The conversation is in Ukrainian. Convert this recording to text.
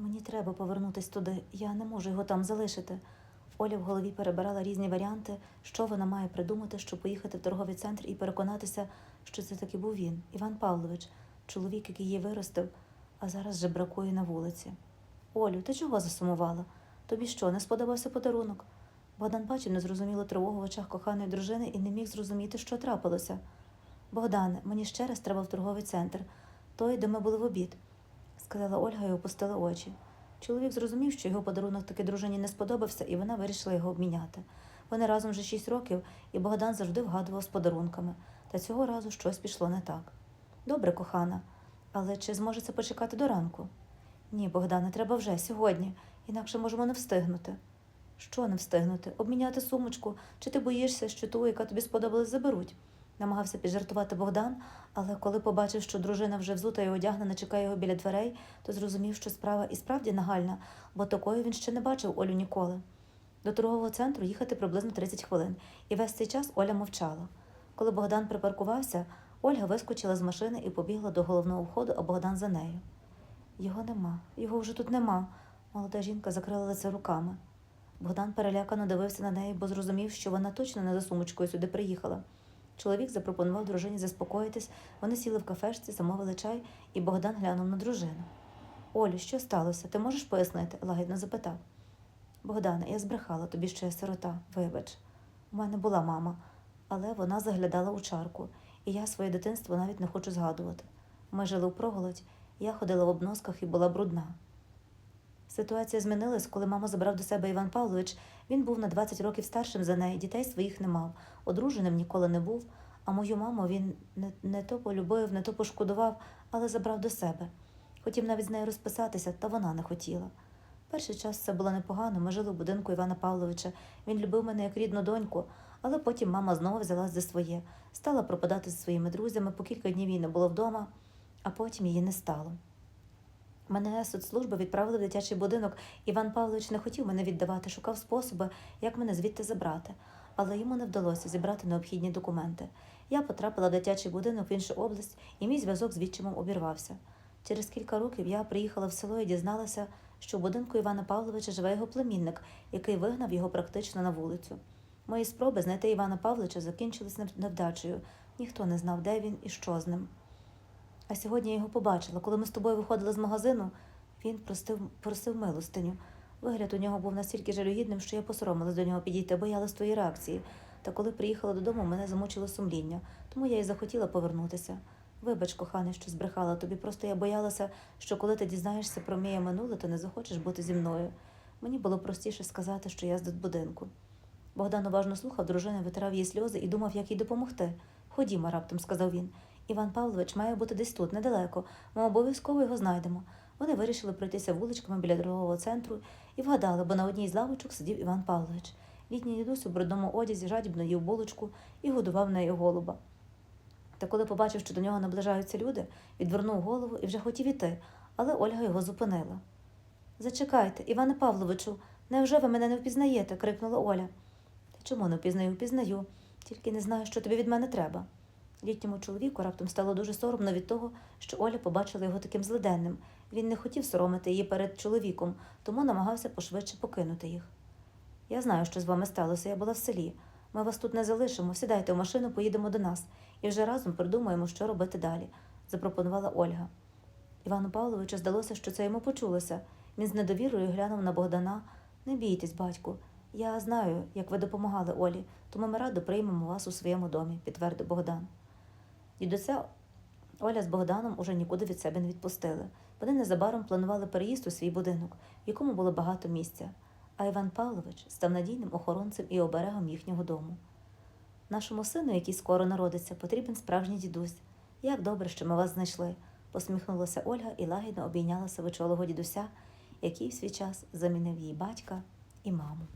Мені треба повернутись туди, я не можу його там залишити. Оля в голові перебирала різні варіанти, що вона має придумати, щоб поїхати в торговий центр і переконатися, що це таки був він, Іван Павлович, чоловік, який її виростив, а зараз же бракує на вулиці. Олю, ти чого засумувала? Тобі що, не сподобався подарунок? Богдан бачив незрозумілу тривогу в очах коханої дружини і не міг зрозуміти, що трапилося. Богдане, мені ще раз треба в торговий центр, той, де ми були в обід, сказала Ольга і опустила очі. Чоловік зрозумів, що його подарунок таки дружині не сподобався, і вона вирішила його обміняти. Вони разом вже шість років, і Богдан завжди вгадував з подарунками, та цього разу щось пішло не так. Добре, кохана, але чи зможе це почекати до ранку? Ні, Богдане, треба вже сьогодні, інакше можемо не встигнути. Що не встигнути? Обміняти сумочку, чи ти боїшся, що ту, яка тобі сподобалась, заберуть? Намагався піджартувати Богдан, але коли побачив, що дружина вже взута і одягнена чекає його біля дверей, то зрозумів, що справа і справді нагальна, бо такої він ще не бачив Олю ніколи. До торгового центру їхати приблизно 30 хвилин, і весь цей час Оля мовчала. Коли Богдан припаркувався, Ольга вискочила з машини і побігла до головного входу, а Богдан за нею. Його нема, його вже тут нема. Молода жінка закрила лице руками. Богдан перелякано дивився на неї, бо зрозумів, що вона точно не за сумочкою сюди приїхала. Чоловік запропонував дружині заспокоїтись, вони сіли в кафешці, замовили чай, і Богдан глянув на дружину. Олю, що сталося? Ти можеш пояснити? лагідно запитав. Богдане, я збрехала тобі, що я сирота, вибач. У мене була мама, але вона заглядала у чарку, і я своє дитинство навіть не хочу згадувати. Ми жили в проголодь, я ходила в обносках і була брудна. Ситуація змінилась, коли мама забрав до себе Іван Павлович. Він був на 20 років старшим за неї, дітей своїх не мав, одруженим ніколи не був, а мою маму він не, не то полюбив, не то пошкодував, але забрав до себе. Хотів навіть з нею розписатися, та вона не хотіла. Перший час все було непогано. Ми жили в будинку Івана Павловича. Він любив мене як рідну доньку, але потім мама знову взялась за своє, стала пропадати зі своїми друзями, по кілька днів її не було вдома, а потім її не стало. Мене соцслужби відправили в дитячий будинок. Іван Павлович не хотів мене віддавати, шукав способи, як мене звідти забрати, але йому не вдалося зібрати необхідні документи. Я потрапила в дитячий будинок в іншу область, і мій зв'язок з відчимом обірвався. Через кілька років я приїхала в село і дізналася, що в будинку Івана Павловича живе його племінник, який вигнав його практично на вулицю. Мої спроби знайти Івана Павловича закінчились невдачею. Ніхто не знав, де він і що з ним. А сьогодні я його побачила. Коли ми з тобою виходили з магазину, він простив, просив милостиню. Вигляд у нього був настільки жалюгідним, що я посоромилась до нього підійти, боялась твоєї реакції. Та коли приїхала додому, мене замучило сумління, тому я й захотіла повернутися. Вибач, коханий, що збрехала тобі. Просто я боялася, що коли ти дізнаєшся про моє минуле, то не захочеш бути зі мною. Мені було простіше сказати, що я з будинку. Богдан уважно слухав дружини, витирав її сльози і думав, як їй допомогти. Ходімо, раптом сказав він. Іван Павлович має бути десь тут, недалеко. Ми обов'язково його знайдемо. Вони вирішили пройтися вуличками біля торгового центру і вгадали, бо на одній з лавочок сидів Іван Павлович. Літній дідусь у брудному одязі жадібно їв булочку і годував нею голуба. Та коли побачив, що до нього наближаються люди, відвернув голову і вже хотів іти, але Ольга його зупинила. Зачекайте, Іване Павловичу, невже ви мене не впізнаєте? крикнула Оля. Та чому не впізнаю? Впізнаю, тільки не знаю, що тобі від мене треба. Літньому чоловіку раптом стало дуже соромно від того, що Оля побачила його таким злиденним. Він не хотів соромити її перед чоловіком, тому намагався пошвидше покинути їх. Я знаю, що з вами сталося. Я була в селі. Ми вас тут не залишимо. Сідайте в машину, поїдемо до нас і вже разом придумаємо, що робити далі, запропонувала Ольга. Івану Павловичу здалося, що це йому почулося. Він з недовірою глянув на Богдана. Не бійтесь, батьку. Я знаю, як ви допомагали Олі, тому ми радо приймемо вас у своєму домі, підтвердив Богдан. Дідуся Оля з Богданом уже нікуди від себе не відпустили. Вони незабаром планували переїзд у свій будинок, в якому було багато місця, а Іван Павлович став надійним охоронцем і оберегом їхнього дому. Нашому сину, який скоро народиться, потрібен справжній дідусь. Як добре, що ми вас знайшли, посміхнулася Ольга і лагідно обійняла сивочолого дідуся, який в свій час замінив їй батька і маму.